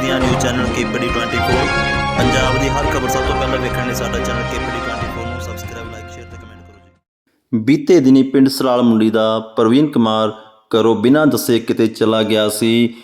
ਪੰਜਾਬ ਦੀਆਂ news channel KPD 24 Punjab ਦੀ ਹਰ ਖਬਰ ਸਭ ਤੋਂ ਪਹਿਲਾਂ ਵੇਖਣ ਲਈ ਸਾਡਾ ਚੈਨਲ ਕੇਪੀਡੀ 24 ਨੂੰ ਸਬਸਕ੍ਰਾਈਬ ਲਾਈਕ ਸ਼ੇਅਰ ਤੇ ਕਮੈਂਟ ਕਰੋ ਜੀ। ਬੀਤੇ ਦਿਨੀ ਪਿੰਡ ਸਰਾਲ ਮੁੰਡੀ ਦਾ ਪ੍ਰਵੀਨ ਕੁਮਾਰ ਘਰੋਂ ਬਿਨਾਂ ਦੱਸੇ ਕਿਤੇ ਚਲਾ ਗਿਆ ਸੀ।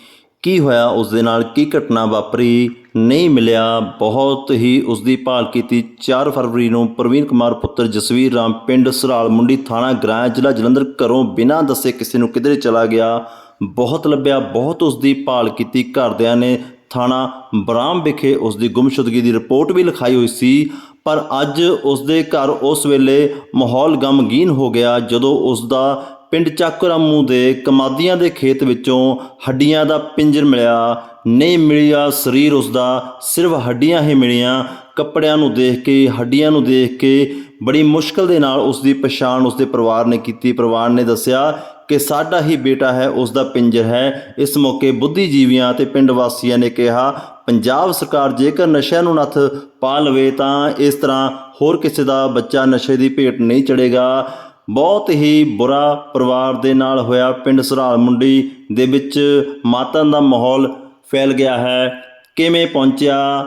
ਕੀ ਹੋਇਆ? ਉਸ ਦੇ ਨਾਲ ਕੀ ਘਟਨਾ ਵਾਪਰੀ? ਨਹੀਂ ਮਿਲਿਆ। ਬਹੁਤ ਹੀ ਉਸ ਦੀ ਭਾਲ ਕੀਤੀ। 4 ਫਰਵਰੀ ਨੂੰ ਪ੍ਰਵੀਨ ਕੁਮਾਰ ਪੁੱਤਰ ਜਸਵੀਰ ਰਾਮ ਪਿੰਡ ਸਰਾਲ ਮੁੰਡੀ ਥਾਣਾ ਗ੍ਰਾਂ ਜ਼ਿਲ੍ਹਾ ਜਲੰਧਰ ਘਰੋਂ ਬਿਨਾਂ ਦੱਸੇ ਕਿਸੇ ਨੂੰ ਕਿਧਰੇ ਚਲਾ ਗਿਆ। ਬਹੁਤ ਲੱਭਿਆ। ਬਹੁਤ ਉਸ ਦੀ ਭਾਲ ਕੀਤੀ। ਘਰਦਿਆਂ ਨੇ ਥਾਣਾ ਬਰਾਮ ਵਿਖੇ ਉਸ ਦੀ ਗੁੰਮਸ਼ੁਦਗੀ ਦੀ ਰਿਪੋਰਟ ਵੀ ਲਿਖਾਈ ਹੋਈ ਸੀ। ਪਰ ਅੱਜ ਉਸ ਦੇ ਘਰ ਉਸ ਵੇਲੇ ਮਾਹੌਲ ਗਮਗੀਨ ਹੋ ਗਿਆ, ਜਦੋਂ ਉਸ ਦਾ ਪਿੰਡ ਚੱਕਰਾਮੂ ਦੇ ਕਮਾਦੀਆਂ ਦੇ ਖੇਤ ਵਿੱਚੋਂ ਹੱਡੀਆਂ ਦਾ ਪਿੰਜਰ ਮਿਲਿਆ। ਨਹੀਂ ਮਿਲਿਆ ਸਰੀਰ ਉਸ ਦਾ ਸਿਰਫ ਹੱਡੀਆਂ ਹੀ ਮਿਲੀਆਂ। ਕੱਪੜਿਆਂ ਨੂੰ ਦੇਖ ਕੇ, ਹੱਡੀਆਂ ਨੂੰ ਦੇਖ ਕੇ ਬੜੀ ਮੁਸ਼ਕਲ ਦੇ ਨਾਲ ਉਸ ਦੀ ਪਛਾਣ ਉਸ ਦੇ ਪਰਿਵਾਰ ਨੇ ਕੀਤੀ। ਪਰਿਵਾਰ ਨੇ ਦੱਸਿਆ ਕਿ ਸਾਡਾ ਹੀ ਬੇਟਾ ਹੈ ਉਸ ਦਾ ਪਿੰਜਰ ਹੈ। ਇਸ ਮੌਕੇ ਬੁੱਧੀਜੀਵੀਆਂ ਅਤੇ ਪਿੰਡ ਵਾਸੀਆਂ ਨੇ ਕਿਹਾ, ਪੰਜਾਬ ਸਰਕਾਰ ਜੇਕਰ ਨਸ਼ਿਆਂ ਨੂੰ ਨੱਥ ਪਾ ਲਵੇ ਤਾਂ ਇਸ ਤਰ੍ਹਾਂ ਹੋਰ ਕਿਸੇ ਦਾ ਬੱਚਾ ਨਸ਼ੇ ਦੀ ਭੇਟ ਨਹੀਂ ਚੜੇਗਾ ਬਹੁਤ ਹੀ ਬੁਰਾ ਪਰਿਵਾਰ ਦੇ ਨਾਲ ਹੋਇਆ ਪਿੰਡ ਸਰਾਲ ਮੁੰਡੀ ਦੇ ਵਿੱਚ। ਮਾਤਮ ਦਾ ਮਾਹੌਲ ਫੈਲ ਗਿਆ ਹੈ। ਕਿਵੇਂ ਪਹੁੰਚਿਆ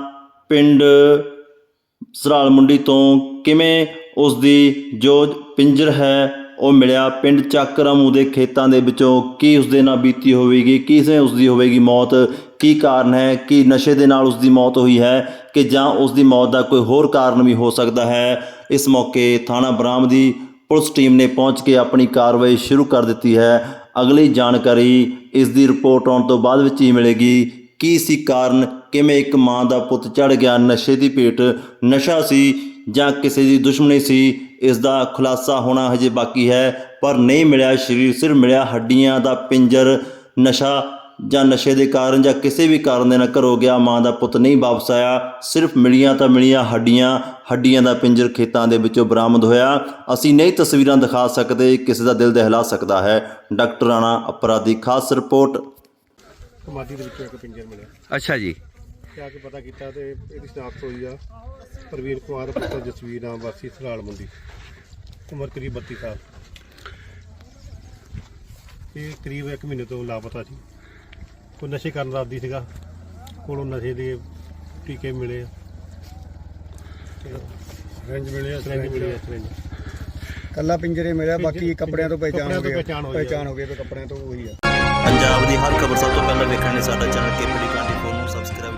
ਪਿੰਡ ਸਰਾਲ ਮੁੰਡੀ ਤੋਂ? ਕਿਵੇਂ ਉਸ ਦੀ ਜੋ ਪਿੰਜਰ ਹੈ ਉਹ ਮਿਲਿਆ ਪਿੰਡ ਚੱਕਰਾਮੂ ਦੇ ਖੇਤਾਂ ਦੇ ਵਿੱਚੋਂ। ਕੀ ਉਸਦੇ ਨਾਲ ਬੀਤੀ ਹੋਵੇਗੀ? ਕਿਸੇ ਉਸਦੀ ਹੋਵੇਗੀ ਮੌਤ? ਕੀ ਕਾਰਨ ਹੈ? ਕਿ ਨਸ਼ੇ ਦੇ ਨਾਲ ਉਸਦੀ ਮੌਤ ਹੋਈ ਹੈ? ਕਿ ਜਾਂ ਉਸਦੀ ਮੌਤ ਦਾ ਕੋਈ ਹੋਰ ਕਾਰਨ ਵੀ ਹੋ ਸਕਦਾ ਹੈ? ਇਸ ਮੌਕੇ ਥਾਣਾ ਬਰਾਮ ਦੀ ਪੁਲਿਸ ਟੀਮ ਨੇ ਪਹੁੰਚ ਕੇ ਆਪਣੀ ਕਾਰਵਾਈ ਸ਼ੁਰੂ ਕਰ ਦਿੱਤੀ ਹੈ। ਅਗਲੀ ਜਾਣਕਾਰੀ ਇਸ ਦੀ ਰਿਪੋਰਟ ਆਉਣ ਤੋਂ ਬਾਅਦ ਵਿੱਚ ਹੀ ਮਿਲੇਗੀ। ਕੀ ਸੀ ਕਾਰਨ? ਕਿਵੇਂ ਇੱਕ ਮਾਂ ਦਾ ਪੁੱਤ ਚੜ ਗਿਆ ਨਸ਼ੇ ਦੀ ਭੇਟ? ਨਸ਼ਾ ਸੀ ਜਾਂ ਕਿਸੇ ਦੀ ਦੁਸ਼ਮਣੀ ਸੀ? ਇਸ ਦਾ ਖੁਲਾਸਾ ਹੋਣਾ ਹਜੇ ਬਾਕੀ ਹੈ, ਪਰ ਨਹੀਂ ਮਿਲਿਆ ਸਰੀਰ, ਸਿਰ ਮਿਲਿਆ ਹੱਡੀਆਂ ਦਾ ਪਿੰਜਰ। ਨਸ਼ਾ ਜਾਂ ਨਸ਼ੇ ਦੇ ਕਾਰਨ ਜਾਂ ਕਿਸੇ ਵੀ ਕਾਰਨ ਦੇ ਨਾਲ ਘਰੋਂ ਗਿਆ ਮਾਂ ਦਾ ਪੁੱਤ ਨਹੀਂ ਵਾਪਸ ਆਇਆ। ਸਿਰਫ ਮਿਲੀਆਂ ਤਾਂ ਮਿਲੀਆਂ ਹੱਡੀਆਂ ਹੱਡੀਆਂ ਦਾ ਪਿੰਜਰ ਖੇਤਾਂ ਦੇ ਵਿੱਚੋਂ ਬਰਾਮਦ ਹੋਇਆ। ਅਸੀਂ ਨਹੀਂ ਤਸਵੀਰਾਂ ਦਿਖਾ ਸਕਦੇ, ਕਿਸੇ ਦਾ ਦਿਲ ਦਹਿਲਾ ਸਕਦਾ ਹੈ। ਡਾਕਟਰ ਰਾਣਾ ਅਪਰਾਧੀ, ਖਾਸ ਰਿਪੋਰਟ। ਕਮਾਦੀ ਦੇ ਵਿੱਚੋਂ ਇੱਕ ਪਿੰਜਰ ਮਿਲਿਆ। ਅੱਛਾ ਜੀ। ਤੇ ਆ ਕੇ ਪਤਾ ਕੀਤਾ ਤੇ ਇਹਦੀ ਸ਼ਨਾਖਤ ਹੋਈ ਆ ਪ੍ਰਵੀਨ ਕੁਮਾਰ ਪੁੱਤਰ ਜਸਵੀਰ ਨਾਮ ਵਾਸੀ ਸਰਾਲ ਮੰਡੀ ਉਮਰ ਕਰੀਬ 32 ਸਾਲ। ਇਹ ਕਰੀਬ 1 ਮਹੀਨੇ ਤੋਂ ਲਾਪਤਾ ਸੀ। ਕੋਈ ਨਸ਼ੇ ਕਰਨ ਦਾ ਆਦੀ ਸੀਗਾ ਕੋਲੋਂ ਨਸ਼ੇ ਦੇ ਟੀਕੇ ਮਿਲੇ ਰੰਜ ਮਿਲੇ ਰੰਜ ਮਿਲੇ ਰੰਜ ਕੱਲਾ ਪਿੰਜਰੇ ਮਿਲਿਆ ਬਾਕੀ ਕੱਪੜਿਆਂ ਤੋਂ ਪਹਿਚਾਣ ਕੱਪੜਿਆਂ ਹੋ ਤੋਂ ਗਈ ਪਹਿਚਾਣ ਹੋਈ ਆ। ਪਹਿਚਾਣ ਹੋ ਗਈ ਤੇ ਕੱਪੜਿਆਂ ਤੋਂ ਉਹੀ ਆ। ਪੰਜਾਬ ਦੀ ਹਰ ਖਬਰ ਸਭ ਤੋਂ ਵੇਖਣ ਲਈ ਸਾਡਾ ਚੈਨਲ ਕੇਪੀਡੀ 24 ਨੂੰ ਸਬਸਕ੍ਰਾਈਬ